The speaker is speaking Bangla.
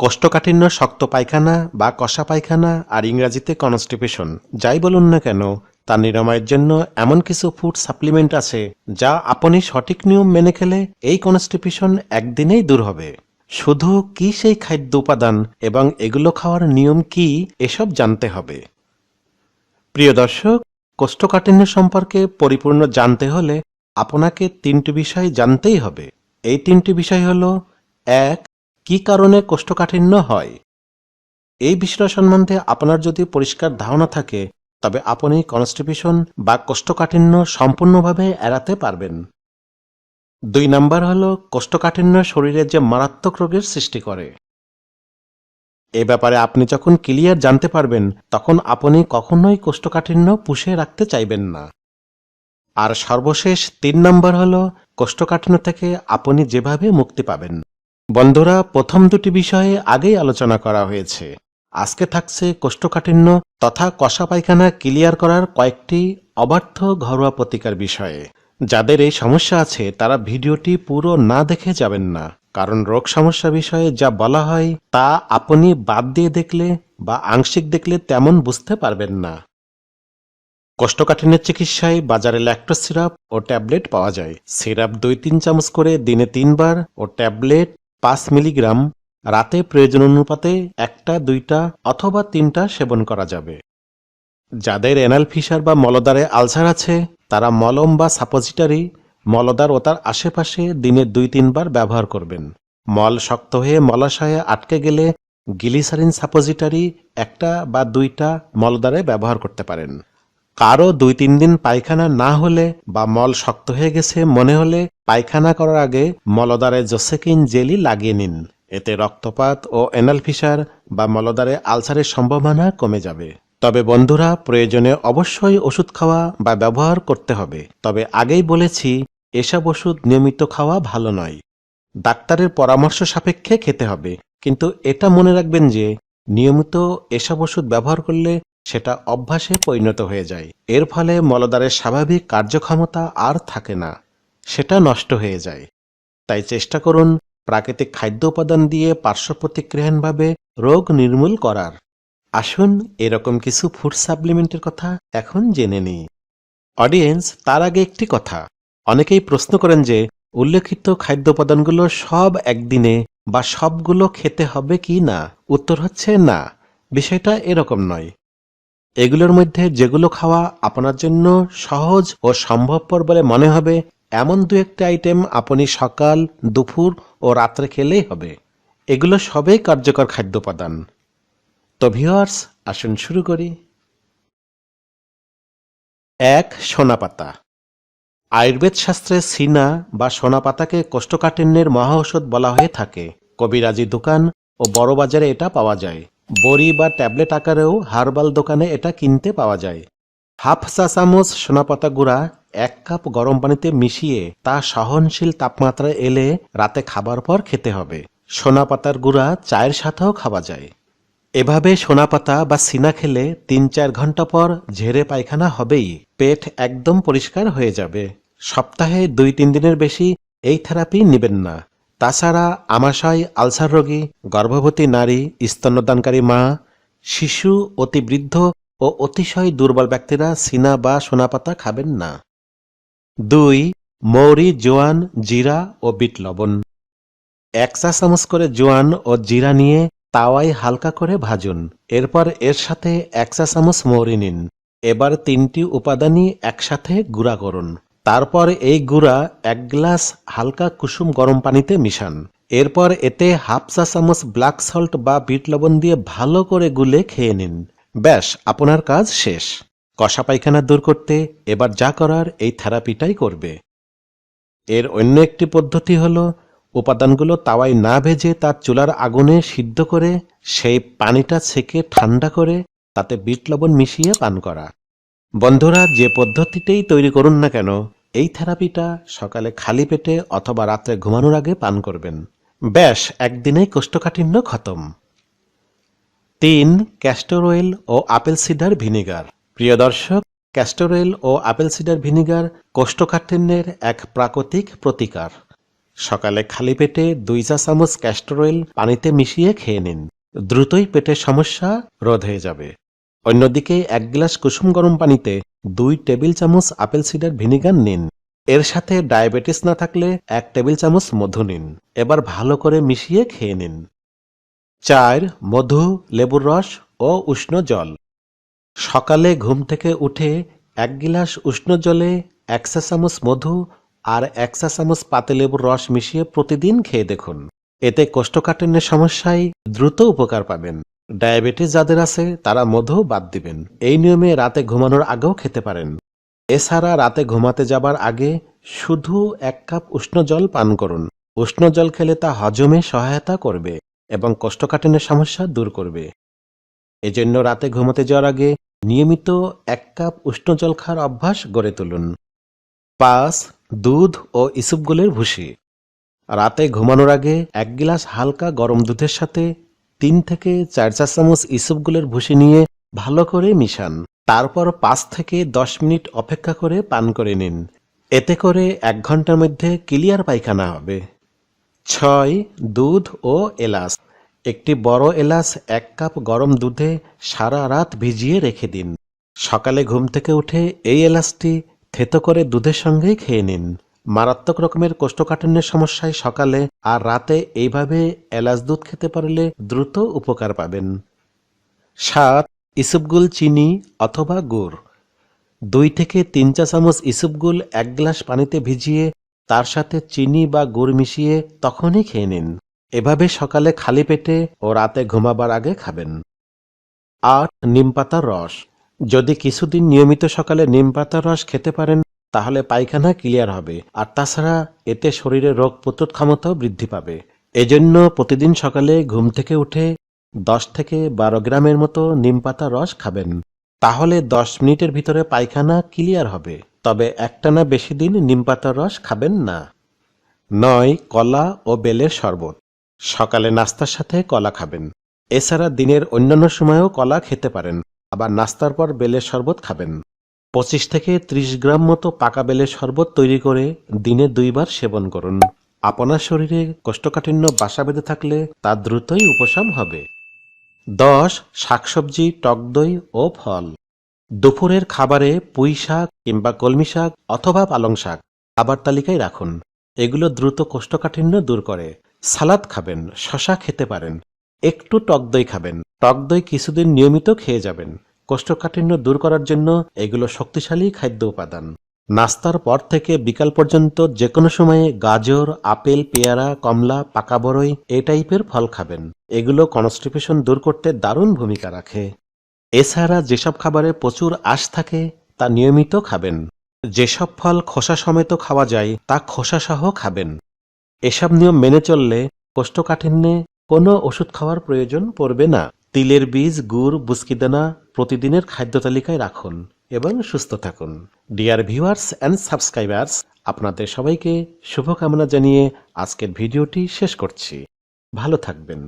কোষ্ঠকাঠিন্য শক্ত পায়খানা বা কষা পায়খানা আর ইংরাজিতে কনস্টিপেশন যাই বলুন না কেন, তা নিরাময়ের জন্য এমন কিছু ফুড সাপ্লিমেন্ট আছে যা আপনি সঠিক নিয়ম মেনে খেলে এই কনস্টিপেশন একদিনেই দূর হবে। শুধু কি সেই খাদ্য উপাদান এবং এগুলো খাওয়ার নিয়ম কি, এসব জানতে হবে। প্রিয় দর্শক কোষ্ঠকাঠিন্য সম্পর্কে পরিপূর্ণ জানতে হলে আপনাকে তিনটি বিষয় জানতেই হবে। এই তিনটি বিষয় হল, এক কি কারণে কোষ্ঠকাঠিন্য হয়? এই বিষয় সম্বন্ধে আপনার যদি পরিষ্কার ধারণা থাকে, তবে আপনি কনস্টিপেশন বা কোষ্ঠকাঠিন্য সম্পূর্ণভাবে এড়াতে পারবেন। দুই নাম্বার হল, কোষ্ঠকাঠিন্য শরীরে যে মারাত্মক রোগের সৃষ্টি করে। এ ব্যাপারে আপনি যখন ক্লিয়ার জানতে পারবেন, তখন আপনি কখনোই কোষ্ঠকাঠিন্য পুষে রাখতে চাইবেন না। আর সর্বশেষ তিন নম্বর হল, কোষ্ঠকাঠিন্য থেকে আপনি যেভাবে মুক্তি পাবেন। বন্ধুরা, প্রথম দুটি বিষয়ে আগেই আলোচনা করা হয়েছে। আজকে থাকছে কোষ্ঠকাঠিন্য তথা কষা পায়খানা ক্লিয়ার করার কয়েকটি অবার্থ ঘরোয়া প্রতিকার বিষয়ে। যাদের এই সমস্যা আছে, তারা ভিডিওটি পুরো না দেখে যাবেন না। কারণ রোগ সমস্যা বিষয়ে যা বলা হয়, তা আপনি বাদ দিয়ে দেখলে বা আংশিক দেখলে তেমন বুঝতে পারবেন না। কোষ্ঠকাঠিন্যের চিকিৎসায় বাজারে ল্যাকটোজ সিরাপ ও ট্যাবলেট পাওয়া যায়। সিরাপ দুই তিন চামচ করে দিনে তিনবার ও ট্যাবলেট পাঁচ মিলিগ্রাম রাতে প্রয়োজন অনুপাতে একটা, দুইটা অথবা তিনটা সেবন করা যাবে। যাদের এনাল ফিসার বা মলদারে আলসার আছে, তারা মলম বা সাপোজিটারি মলদার ও তার আশেপাশে দিনে দুই, তিনবার ব্যবহার করবেন। মল শক্ত হয়ে মলাশয়ে আটকে গেলে গিলিসারিন সাপোজিটারি একটা বা দুইটা মলদ্বারে ব্যবহার করতে পারেন। কারও দুই, তিন দিন পায়খানা না হলে বা মল শক্ত হয়ে গেছে মনে হলে পায়খানা করার আগে মলদ্বারে জোসেকিন জেলি লাগিয়ে নিন। এতে রক্তপাত ও এনাল ফিসার বা মলদ্বারে আলসারের সম্ভাবনা কমে যাবে। তবে বন্ধুরা, প্রয়োজনে অবশ্যই ওষুধ খাওয়া বা ব্যবহার করতে হবে। তবে আগেই বলেছি, এসব ওষুধ নিয়মিত খাওয়া ভালো নয়। ডাক্তারের পরামর্শ সাপেক্ষে খেতে হবে। কিন্তু এটা মনে রাখবেন যে, নিয়মিত এসব ওষুধ ব্যবহার করলে সেটা অভ্যাসে পরিণত হয়ে যায়। এর ফলে মলদ্বারের স্বাভাবিক কার্যক্ষমতা আর থাকে না। সেটা নষ্ট হয়ে যায়। তাই চেষ্টা করুন প্রাকৃতিক খাদ্য উপাদান দিয়ে পার্শ্ব প্রতিক্রিয়াহীনভাবে রোগ নির্মূল করার। আসুন এরকম কিছু ফুড সাপ্লিমেন্টের কথা এখন জেনে নিই। অডিয়েন্স তার আগে একটি কথা। অনেকেই প্রশ্ন করেন যে, উল্লেখিত খাদ্য উপাদানগুলো সব একদিনে বা সবগুলো খেতে হবে কি না? উত্তর হচ্ছে না। বিষয়টা এরকম নয়। এগুলোর মধ্যে যেগুলো খাওয়া আপনার জন্য সহজ ও সম্ভবপর বলে মনে হবে এমন দু একটা আইটেম আপনি সকাল, দুপুর ও রাত্রে খেলেই হবে। এগুলো সবই কার্যকর খাদ্য উপাদান। তো ভিওয়ার্স আসুন শুরু করি। এক, সোনাপাতা। আয়ুর্বেদ শাস্ত্রে সিনা বা সোনাপাতাকে কোষ্ঠকাঠিন্যের মহা ঔষধ বলা হয়ে থাকে। কবিরাজি দোকান ও বড় বাজারে এটা পাওয়া যায়। বড়ি বা ট্যাবলেট আকারেও হার্বাল দোকানে এটা কিনতে পাওয়া যায়। হাফ চা চামচ সোনাপাতা গুঁড়া এক কাপ গরম পানিতে মিশিয়ে তা সহনশীল তাপমাত্রায় এলে রাতে খাবার পর খেতে হবে। সোনাপাতার গুঁড়া চায়ের সাথেও খাওয়া যায়। এভাবে সোনাপাতা বা সিনা খেলে তিন চার ঘণ্টা পর ঝেড়ে পায়খানা হবেই, পেট একদম পরিষ্কার হয়ে যাবে। সপ্তাহে দুই তিন দিনের বেশি এই থেরাপি নেবেন না। তাছাড়া আমাশয় আলসার রোগী, গর্ভবতী নারী, স্তন্যদানকারী মা, শিশু, অতি বৃদ্ধ ও অতিশয় দুর্বল ব্যক্তিরা সিনা বা সোনাপাতা খাবেন না। দুই, মৌরি, জোয়ান, জিরা ও বিট লবণ। এক চা চামচ করে জোয়ান ও জিরা নিয়ে তাওয়ায় হালকা করে ভাজুন। এরপর এর সাথে এক চা চামচ মৌরি নিন। এবার তিনটি উপাদানই একসাথে গুঁড়া করুন। তারপর এই গুঁড়া এক গ্লাস হালকা কুসুম গরম পানিতে মিশান। এরপর এতে হাফ চা চামচ ব্ল্যাক সল্ট বা বিট লবণ দিয়ে ভালো করে গুলে খেয়ে নিন। ব্যাস, আপনার কাজ শেষ। কষা পায়খানা দূর করতে এবার যা করার এই থেরাপিটাই করবে। এর অন্য একটি পদ্ধতি হল, উপাদানগুলো তাওয়ায় না ভেজে তার চুলার আগুনে সিদ্ধ করে সেই পানিটা ছেঁকে ঠান্ডা করে তাতে বিট লবণ মিশিয়ে পান করা। বন্ধুরা, যে পদ্ধতিতেই তৈরি করুন না কেন, এই থেরাপিটা সকালে খালি পেটে অথবা রাত্রে ঘুমানোর আগে পান করবেন। ব্যাস, একদিনেই কোষ্ঠকাঠিন্য খতম। তিন ক্যাস্টর অয়েল ও আপেল সিডার ভিনিগার প্রিয় দর্শক ক্যাস্টর অয়েল ও আপেল সিডার ভিনিগার কোষ্ঠকাঠিন্যের এক প্রাকৃতিক প্রতিকার। সকালে খালি পেটে দুই চা চামচ ক্যাস্টর অয়েল পানিতে মিশিয়ে খেয়ে নিন। দ্রুতই পেটের সমস্যা রোধ হয়ে যাবে। অন্যদিকে এক গ্লাস কুসুম গরম পানিতে দুই টেবিল চামচ আপেল সিডার ভিনিগার নিন। এর সাথে ডায়াবেটিস না থাকলে এক টেবিল চামচ মধু নিন। এবার ভালো করে মিশিয়ে খেয়ে নিন। চার মধু, লেবুর রস ও উষ্ণ জল। সকালে ঘুম থেকে উঠে এক গিলাস উষ্ণ জলে এক চামচ মধু আর এক চামচ পাতিলেবুর রস মিশিয়ে প্রতিদিন খেয়ে দেখুন। এতে কোষ্ঠকাঠিন্যের সমস্যায় দ্রুত উপকার পাবেন। ডায়াবেটিস যাদের আছে, তারা মধু বাদ দিবেন। এই নিয়মে রাতে ঘুমানোর আগেও খেতে পারেন। এছাড়া রাতে ঘুমাতে যাবার আগে শুধু এক কাপ উষ্ণ জল পান করুন। উষ্ণ জল খেলে তা হজমে সহায়তা করবে। এবং কোষ্ঠকাঠিন্যের সমস্যা দূর করবে। এজন্য রাতে ঘুমাতে যাওয়ার আগে নিয়মিত এক কাপ উষ্ণ জল খাওয়ার অভ্যাস গড়ে তুলুন। পাঁচ, দুধ ও ইসুপগুলের ভুসি। রাতে ঘুমানোর আগে এক গিলাস হালকা গরম দুধের সাথে তিন থেকে চার চা চামচ ইসুপগুলের ভুসি নিয়ে ভালো করে মিশান। তারপর পাঁচ থেকে দশ মিনিট অপেক্ষা করে পান করে নিন। এতে করে এক ঘণ্টার মধ্যে ক্লিয়ার পায়খানা হবে। ছয়, দুধ ও এলাচ। একটি বড় এলাচ এক কাপ গরম দুধে সারা রাত ভিজিয়ে রেখে দিন। সকালে ঘুম থেকে উঠে এই এলাচটি থেতো করে দুধের সঙ্গেই খেয়ে নিন। মারাত্মক রকমের কোষ্ঠকাঠিন্যের সমস্যায় সকালে আর রাতে এইভাবে এলাচ দুধ খেতে পারলে দ্রুত উপকার পাবেন। সাত, ইসুপগুল চিনি অথবা গুড়। দুই থেকে তিন চা চামচ ইসুপগুল এক গ্লাস পানিতে ভিজিয়ে তার সাথে চিনি বা গুড় মিশিয়ে তখনই খেয়ে নিন। এভাবে সকালে খালি পেটে ও রাতে ঘুমাবার আগে খাবেন। আট নিমপাতার রস। যদি কিছুদিন নিয়মিত সকালে নিমপাতার রস খেতে পারেন, তাহলে পায়খানা ক্লিয়ার হবে। আর তাছাড়া এতে শরীরে রোগ প্রতিরোধ ক্ষমতাও বৃদ্ধি পাবে। এজন্য প্রতিদিন সকালে ঘুম থেকে উঠে দশ থেকে বারো গ্রামের মতো নিমপাতা রস খাবেন। তাহলে দশ মিনিটের ভিতরে পায়খানা ক্লিয়ার হবে। তবে একটানা বেশি দিন নিমপাতার রস খাবেন না। নয়, কলা ও বেলের শরবত। সকালে নাস্তার সাথে কলা খাবেন। এছাড়া দিনের অন্যান্য সময়েও কলা খেতে পারেন। আবার নাস্তার পর বেলের শরবত খাবেন। পঁচিশ থেকে ত্রিশ গ্রাম মতো পাকা বেলের শরবত তৈরি করে দিনে দুইবার সেবন করুন। আপনার শরীরে কোষ্ঠকাঠিন্য বাসা বেঁধে থাকলে তা দ্রুতই উপশম হবে। দশ, শাকসবজি, টক দই ও ফল। দুপুরের খাবারে পুঁই শাক কিংবা কলমি শাক অথবা পালং শাক খাবার তালিকায় রাখুন। এগুলো দ্রুত কোষ্ঠকাঠিন্য দূর করে। সালাদ খাবেন, শশা খেতে পারেন, একটু টক দই খাবেন। টক দই কিছুদিন নিয়মিত খেয়ে যাবেন। কোষ্ঠকাঠিন্য দূর করার জন্য এগুলো শক্তিশালী খাদ্য উপাদান। নাস্তার পর থেকে বিকাল পর্যন্ত যে কোনো সময়ে গাজর, আপেল, পেয়ারা, কমলা, পাকা বড়ই এই টাইপের ফল খাবেন। এগুলো কনস্টিপেশন দূর করতে দারুণ ভূমিকা রাখে। এছাড়া যেসব খাবারে প্রচুর আঁশ থাকে, তা নিয়মিত খাবেন। যেসব ফল খোসা সমেত খাওয়া যায়, তা খোসা সহ খাবেন। এসব নিয়ম মেনে চললে কোষ্ঠকাঠিন্যে কোনো ওষুধ খাওয়ার প্রয়োজন পড়বে না। তিলের বীজ, গুড়, বুস্কিদানা প্রতিদিনের খাদ্য তালিকায় রাখুন এবং সুস্থ থাকুন। ডিয়ার ভিউয়ার্স অ্যান্ড সাবস্ক্রাইবার্স, আপনাদের সবাইকে শুভকামনা জানিয়ে আজকের ভিডিওটি শেষ করছি। ভালো থাকবেন।